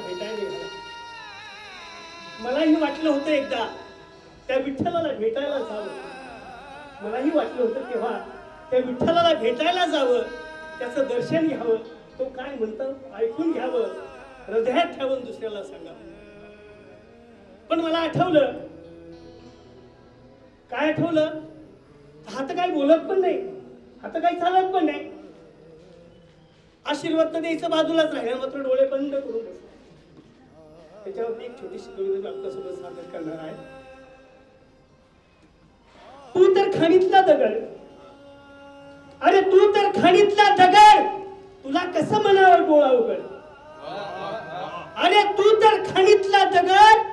भेटायला मलाही वाटलं होतं एकदा त्या विठ्ठलाला भेटायला जावं. मलाही वाटलं होतं तेव्हा त्या विठ्ठलाला भेटायला जावं. त्याचं दर्शन घ्यावं. तो काय म्हणतो ऐकून घ्यावं. हृदयात ठेवून दुसऱ्याला सांगावं. पण मला आठवलं काय आठवलं? हात काही बोलत पण नाही. हात काही चालत पण नाही. आशीर्वाद तर द्यायचं बाजूलाच राहिलं मात्र डोळे बंद करून त्याच्यावर मी एक छोटीशी कविता आपल्यासोबत सादर करणार आहे. तू तर खाणीतला दगड. अरे तू तर खाणीतला दगड. तुला कसं म्हणावं डोळा उघड? अरे तू तर खाणीतला दगड.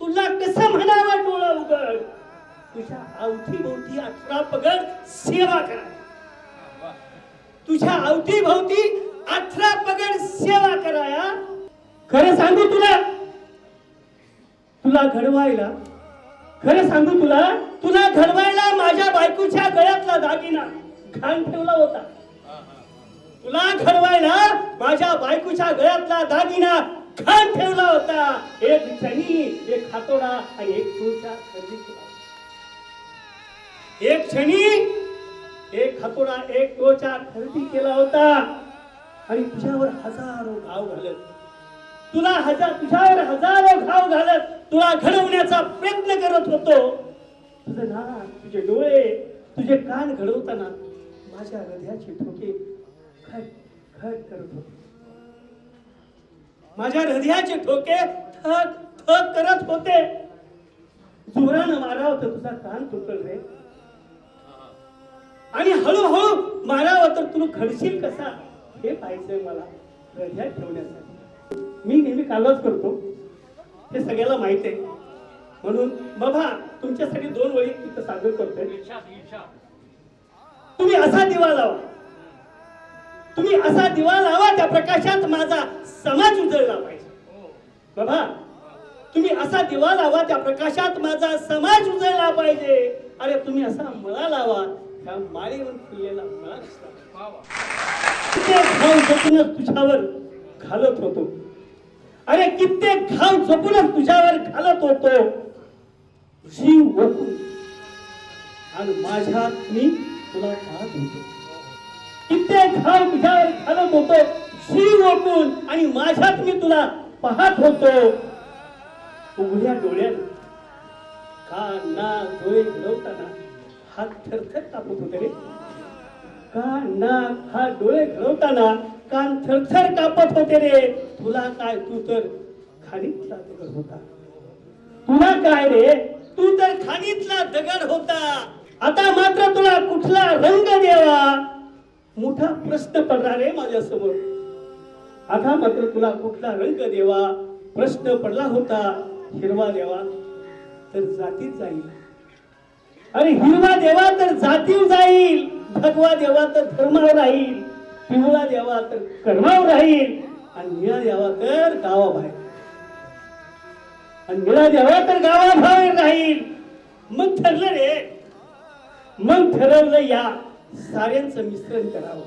तुला कसं म्हणावं डोळा उघड? तुझ्या अवतीभोवती अठरा पगड सेवा करा. तुझ्या अवतीभोवती अठरा पगड सेवा कराया खरं सांगू तुला तुला घडवायला. खरं सांगू तुला तुला घडवायला माझ्या बायकोच्या गळ्यातला दागिना घाण ठेवला होता. तुला घडवायला माझ्या बायकोच्या गळ्यातला दागिना घाण ठेवला होता. एक क्षणी एक हातोडा आणि एक तुळचा केला एक क्षणी एक हातोडा एक टोचा खरेदी केला होता. आणि तुझ्यावर हजारो गाव घालत. तुला हजार तुझ्यावर हजारो घाव घालत तुला घडवण्याचा प्रयत्न करत होतो. तुझं नाक तुझे डोळे तुझे कान घडवताना माझ्या हृदयाचे ठोके खट खट करत होते. माझ्या हृदयाचे ठोके थक थक करत होते. जोरानं मारावं तर तुझा कान तुटल रे. आणि हळूहळू मारावं तर तू घडशील कसा? हे पाहायचंय मला हृदयात ठेवण्यासाठी. मी नेहमी कालच करतो. हे सगळ्याला माहीत आहे. म्हणून बाबा तुमच्यासाठी दोन वळी तिथं सादर करतोय. तुम्ही असा दिवा लावा. तुम्ही असा दिवा लावा त्या प्रकाशात माझा समाज उजळला पाहिजे. बाबा तुम्ही असा दिवा लावा त्या प्रकाशात माझा समाज उजळला पाहिजे. अरे तुम्ही असा मळा लावा त्या माळीवर फुललेला मळा दिसला. तुझ्यावर घालत होतो. अरे कित्येक घाव जपूनच तुझ्यावर घालत होतो. जीव ओकून. आणि माझ्या मी तुला घालत होतो. कित्येक घाव तुझ्यावर घालत होतो. जीव ओकून आणि माझ्यात मी तुला पाहत होतो. उघड्या डोळ्यात कान ना डोळे घडवताना हात थरथर कापत होते रे? कान नाक हा डोळे घडवताना कान थरथर कापत होते रे. तुला काय? तू तर खाणीतला दगड होता. तुला काय रे? तू तर खाणीतला दगड होता. आता मात्र तुला कुठला रंग द्यावा? मोठा प्रश्न पडला रे माझ्यासमोर आता मात्र तुला कुठला रंग देवा प्रश्न पडला होता. हिरवा देवा तर जातीत जाईल. अरे हिरवा देवा तर जातीव जाईल. भगवा देवा तर धर्म राहील. पिवळा देवा तर कर्मावर राहील आणि निळा द्यावा तर गावाबाहेर आणि निळा देवा तर गावाबाहेर राहील. मग ठरलं रे. मग ठरवलं या साऱ्यांचं मिश्रण करावं.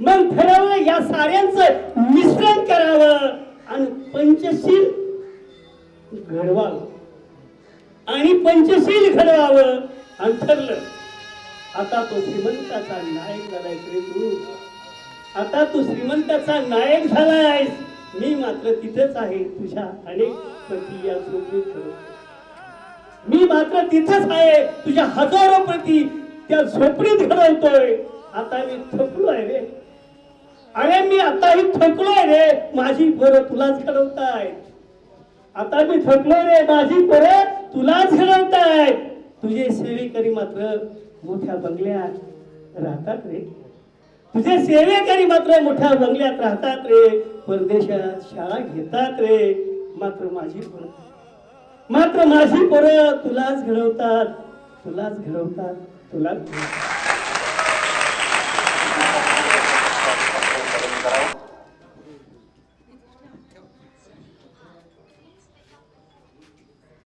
मग ठरवलं या साऱ्यांचं मिश्रण करावं. आणि पंचशील घडवावं. आणि पंचशील घडवावं. आणि ठरलं आता तो श्रीमंताचा नायक झालाय रे तू. आता तू श्रीमंताचा नायक झालायस. मी मात्र तिथेच आहे तुझ्या अनेक प्रती या झोपडीत मी मात्र तिथेच आहे तुझ्या हजारो प्रती त्या झोपडीत घडवतोय. आता मी थकलोय रे. अरे मी आताही थकलोय रे. माझी पोरं तुलाच घडवताय आता मी थकलोय रे. माझी पोरं तुलाच घडवताय तुझे सेवेकरी मात्र मोठ्या बंगल्यात राहतात रे. तुझे सेवेकरी मात्र मोठ्या बंगल्यात राहतात रे. परदेशात शाळा घेतात रे. मात्र माझी पोरं. मात्र माझी पोरं तुलाच घडवतात. तुलाच घडवतात. तुलाच घडवतात.